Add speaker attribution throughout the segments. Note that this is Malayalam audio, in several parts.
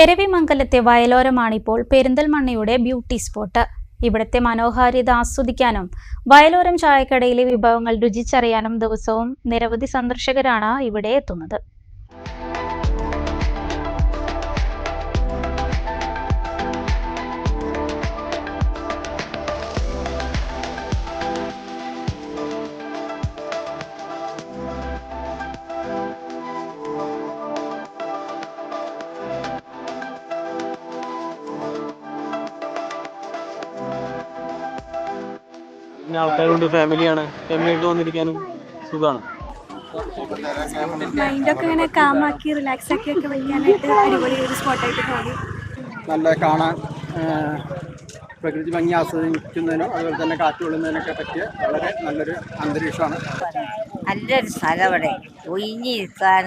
Speaker 1: എരവിമംഗലത്തെ വയലോരമാണിപ്പോൾ പെരിന്തൽമണ്ണയുടെ ബ്യൂട്ടി സ്പോട്ട്. ഇവിടുത്തെ മനോഹാരിത ആസ്വദിക്കാനും വയലോരം ചായക്കടയിലെ വിഭവങ്ങൾ രുചിച്ചറിയാനും ദിവസവും നിരവധി സന്ദർശകരാണ് ഇവിടെ എത്തുന്നത്.
Speaker 2: പിന്നെ ആൾക്കാരുണ്ട് ഫാമിലിയാണ്. ഫാമിലി ആയിട്ട് വന്നിരിക്കാനും സുഖമാണ്
Speaker 3: മൈൻഡൊക്കെ ഇങ്ങനെ കാമാക്കി റിലാക്സ് ആക്കി ഒക്കെ അടിപൊളി ഒരു സ്പോട്ടായിട്ട് തോന്നി.
Speaker 4: നല്ല കാണാൻ പ്രകൃതി ഭംഗി ആസ്വദിക്കുന്നതിനും അതുപോലെ തന്നെ കാറ്റ് കൊള്ളുന്നതിനൊക്കെ പറ്റിയ വളരെ നല്ലൊരു അന്തരീക്ഷമാണ്.
Speaker 5: നല്ലൊരു സ്ഥലം ഇവിടെ ഒഴിഞ്ഞിരിക്കാൻ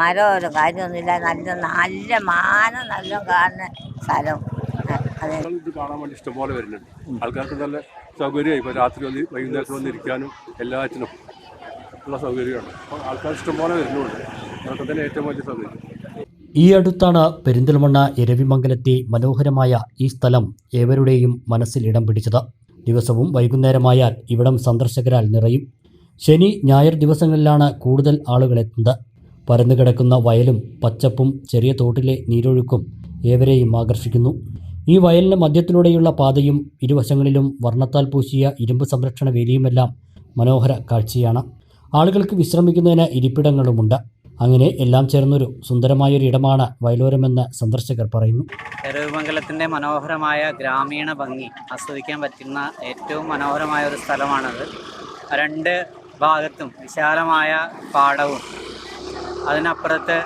Speaker 5: മരം ഒരു കാര്യമൊന്നുമില്ല. നല്ല നല്ല മാനം നല്ല കാണുന്ന സ്ഥലം.
Speaker 6: ഇത് കാണാൻ വേണ്ടി ഇഷ്ടംപോലെ വരുന്നുണ്ട്. ആൾക്കാർക്ക് നല്ല സൗകര്യമായി. ഇപ്പോൾ രാത്രി വന്ന് വൈകുന്നേരത്ത് വന്നിരിക്കാനും എല്ലാറ്റിനും ഉള്ള സൗകര്യമാണ്. അപ്പോൾ ആൾക്കാർ ഇഷ്ടംപോലെ വരുന്നുണ്ട്. അതൊക്കെ തന്നെ ഏറ്റവും വലിയ സൗകര്യം.
Speaker 7: ഈ അടുത്താണ് പെരിന്തൽമണ്ണ ഇരവിമംഗലത്തെ മനോഹരമായ ഈ സ്ഥലം ഏവരുടെയും മനസ്സിൽ ഇടം പിടിച്ചത്. ദിവസവും വൈകുന്നേരമായാൽ ഇവിടം സന്ദർശകരാൽ നിറയും. ശനി ഞായർ ദിവസങ്ങളിലാണ് കൂടുതൽ ആളുകൾ എത്തുന്നത്. പരന്നു കിടക്കുന്ന വയലും പച്ചപ്പും ചെറിയ തോട്ടിലെ നീരൊഴുക്കും ഏവരെയും ആകർഷിക്കുന്നു. ഈ വയലിന് മധ്യത്തിലൂടെയുള്ള പാതയും ഇരുവശങ്ങളിലും വർണത്താൽ പൂശിയ ഇരുമ്പ് സംരക്ഷണ വേലിയുമെല്ലാം മനോഹര കാഴ്ചയാണ്. ആളുകൾക്ക് വിശ്രമിക്കുന്നതിന് ഇരിപ്പിടങ്ങളുമുണ്ട്. അങ്ങനെ എല്ലാം ചേർന്നൊരു സുന്ദരമായൊരു ഇടമാണ് വയലോരമെന്ന് സന്ദർശകർ പറയുന്നു.
Speaker 2: എരവിമംഗലത്തിന്റെ മനോഹരമായ ഗ്രാമീണ ഭംഗി ആസ്വദിക്കാൻ പറ്റുന്ന ഏറ്റവും മനോഹരമായ ഒരു സ്ഥലമാണത്. രണ്ട് ഭാഗത്തും വിശാലമായ പാടവും അതിനപ്പുറത്ത്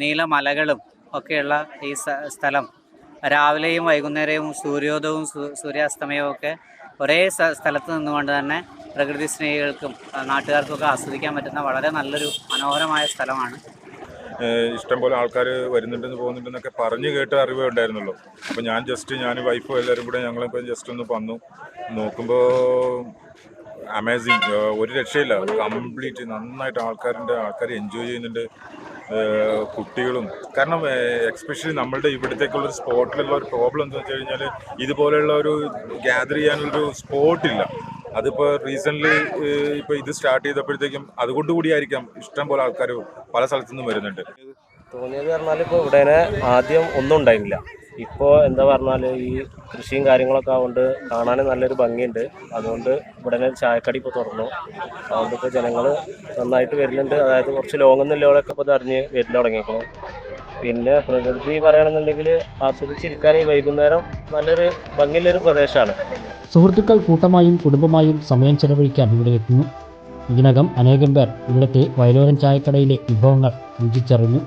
Speaker 2: നീലമലകളും ഒക്കെയുള്ള ഈ സ്ഥലം രാവിലെയും വൈകുന്നേരവും സൂര്യോദയവും സൂര്യാസ്തമയവും ഒക്കെ ഒരേ സ്ഥ- സ്ഥലത്ത് നിന്നുകൊണ്ട് തന്നെ പ്രകൃതി സ്നേഹികൾക്കും നാട്ടുകാർക്കും നാട്ടുകാർക്കൊക്കെ ആസ്വദിക്കാൻ പറ്റുന്ന വളരെ നല്ലൊരു മനോഹരമായ സ്ഥലമാണ്.
Speaker 8: ഇഷ്ടംപോലെ ആൾക്കാർ വരുന്നുണ്ടെന്ന് പോകുന്നുണ്ടെന്നൊക്കെ പറഞ്ഞു കേട്ട അറിവേ ഉണ്ടായിരുന്നുള്ളൂ. അപ്പോൾ ഞാൻ ജസ്റ്റ് ഞാൻ വൈഫും എല്ലാവരും കൂടെ ഞങ്ങളിപ്പോൾ ജസ്റ്റ് ഒന്ന് വന്നു. നോക്കുമ്പോൾ അമേസിങ് ഒരു രക്ഷയില്ല. കംപ്ലീറ്റ് നന്നായിട്ട് ആൾക്കാരുണ്ട് ആൾക്കാർ എൻജോയ് ചെയ്യുന്നുണ്ട്. കുട്ടികളും. കാരണം എക്സ്പെഷ്യലി നമ്മളുടെ ഇവിടത്തേക്കുള്ളൊരു സ്പോട്ടിലുള്ള ഒരു പ്രോബ്ലം എന്താ വെച്ച് കഴിഞ്ഞാൽ ഇതുപോലെയുള്ള ഒരു ഗ്യാദർ ചെയ്യാനൊരു സ്പോട്ടില്ല അതിപ്പോൾ റീസെന്റ്ലി ഇപ്പോൾ ഇത് സ്റ്റാർട്ട് ചെയ്തപ്പോഴത്തേക്കും അതുകൊണ്ട് കൂടിയായിരിക്കാം ഇഷ്ടം പോലെ ആൾക്കാർ പല സ്ഥലത്തു നിന്നും വരുന്നുണ്ട്.
Speaker 9: തോന്നിയത് പറഞ്ഞാൽ ഇപ്പോൾ ഇവിടെ ആദ്യം ഒന്നും ഉണ്ടായിരുന്നില്ല. ഇപ്പോൾ എന്താ പറഞ്ഞാൽ ഈ കൃഷിയും കാര്യങ്ങളൊക്കെ ആവുകൊണ്ട് കാണാൻ നല്ലൊരു ഭംഗിയുണ്ട്. അതുകൊണ്ട് ഇവിടെ ചായക്കടി ഇപ്പോൾ തുറന്നു. അതുകൊണ്ട് ഇപ്പോൾ ജനങ്ങൾ നന്നായിട്ട് വരുന്നുണ്ട്. അതായത് കുറച്ച് ലോങ്ങിൽ നിന്നുള്ളവരൊക്കെ ഇപ്പോൾ അറിഞ്ഞ് വരൽ തുടങ്ങിയേക്കണം പിന്നെ പ്രകൃതി പറയുകയാണെന്നുണ്ടെങ്കിൽ ആസ്വദിച്ചിരിക്കാൻ ഈ വൈകുന്നേരം നല്ലൊരു ഭംഗിയുള്ളൊരു പ്രദേശമാണ്
Speaker 7: സുഹൃത്തുക്കൾ കൂട്ടമായും കുടുംബമായും സമയം ചെലവഴിക്കാൻ ഇവിടെ എത്തുന്നു. ഇതിനകം അനേകം പേർ ഇവിടുത്തെ വയലോരം ചായക്കടയിലെ വിഭവങ്ങൾ രുചിച്ചറിഞ്ഞു.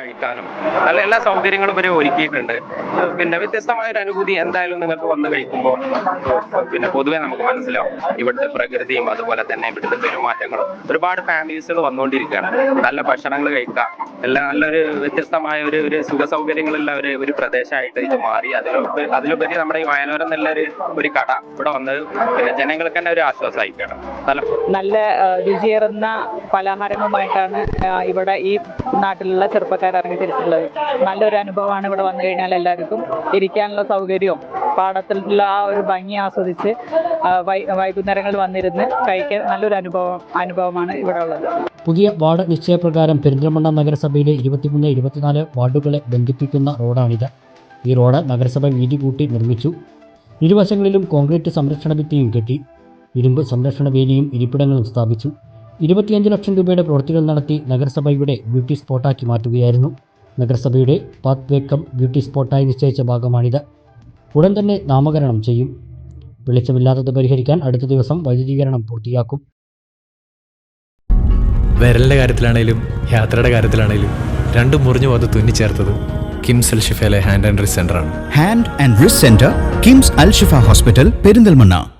Speaker 10: കഴിക്കാനും നല്ല എല്ലാ സൗകര്യങ്ങളും ഇവരെ ഒരുക്കിയിട്ടുണ്ട്. പിന്നെ വ്യത്യസ്തമായ ഒരു അനുഭൂതി എന്തായാലും നിങ്ങൾക്ക് വന്ന് കഴിക്കുമ്പോൾ പിന്നെ പൊതുവെ നമുക്ക് മനസ്സിലാവും. ഇവിടുത്തെ പ്രകൃതിയും അതുപോലെ തന്നെ ഇവിടുത്തെ പെരുമാറ്റങ്ങളും. ഒരുപാട് ഫാമിലീസുകൾ വന്നുകൊണ്ടിരിക്കുകയാണ്. നല്ല ഭക്ഷണങ്ങൾ കഴിക്കാം എല്ലാം നല്ലൊരു വ്യത്യസ്തമായ ഒരു ഒരു സുഖ സൗകര്യങ്ങളുള്ള ഒരു ഒരു പ്രദേശമായിട്ട് ഇത് മാറി. അതിലുപരി അതിലുപരി നമ്മുടെ ഈ വയനോരം എന്നുള്ളൊരു ഒരു കട ഇവിടെ വന്നത് പിന്നെ ജനങ്ങൾക്ക് തന്നെ ഒരു ആശ്വാസമായിക്കാണ് നല്ല
Speaker 11: നല്ല രുചിയേറുന്ന പലഹാരങ്ങളുമായിട്ടാണ് ഇവിടെ ഈ നാട്ടിലുള്ള ചെറുപ്പക്കാർ ഇറങ്ങി ഇറങ്ങിത്തിരിച്ചിട്ടുള്ളത്. നല്ലൊരു അനുഭവമാണ് ഇവിടെ വന്നു കഴിഞ്ഞാൽ എല്ലാവർക്കും ഇരിക്കാനുള്ള സൗകര്യവും പാടത്തിലുള്ള ആ ഒരു ഭംഗി ആസ്വദിച്ച് വൈകുന്നേരങ്ങളിൽ വന്നിരുന്ന് കഴിക്കാൻ നല്ലൊരു അനുഭവം അനുഭവമാണ് ഇവിടെ ഉള്ളത്.
Speaker 7: പുതിയ വാർഡ് നിശ്ചയപ്രകാരം പെരിന്തൽമണ്ണ നഗരസഭയിലെ ഇരുപത്തിമൂന്ന് ഇരുപത്തിനാല് വാർഡുകളെ ബന്ധിപ്പിക്കുന്ന റോഡാണിത്. ഈ റോഡ് നഗരസഭ വീതി കൂട്ടി നിർമ്മിച്ചു. ഇരുവശങ്ങളിലും കോൺക്രീറ്റ് സംരക്ഷണ ഭിത്തിയും കെട്ടി ഇരുമ്പ് സംരക്ഷണ വേലിയും ഇരിപ്പിടങ്ങളും സ്ഥാപിച്ചു. ഇരുപത്തിയഞ്ച് ലക്ഷം രൂപയുടെ പ്രവൃത്തികൾ നടത്തി നഗരസഭയുടെ ബ്യൂട്ടി സ്പോട്ടാക്കി മാറ്റുകയായിരുന്നു. നഗരസഭയുടെ പാത്ത് വേക്കം ബ്യൂട്ടി സ്പോട്ടായി നിശ്ചയിച്ച ഭാഗമാണിത്. ഉടൻ തന്നെ നാമകരണം ചെയ്യും. വെളിച്ചമില്ലാത്തത് പരിഹരിക്കാൻ അടുത്ത ദിവസം വൈദ്യുതീകരണം പൂർത്തിയാക്കും.
Speaker 12: വിരലിന്റെ കാര്യത്തിലാണേലും യാത്രയുടെ കാര്യത്തിലാണേലും രണ്ടും മുറിഞ്ഞു പോകാതെ തുന്നിച്ചേർത്തത് കിംസ് അൽ ഷിഫയിലെ hand and wrist സെന്ററാണ്.
Speaker 13: Hand and wrist centre KIMS Al Shifa hospital Perinthalmanna.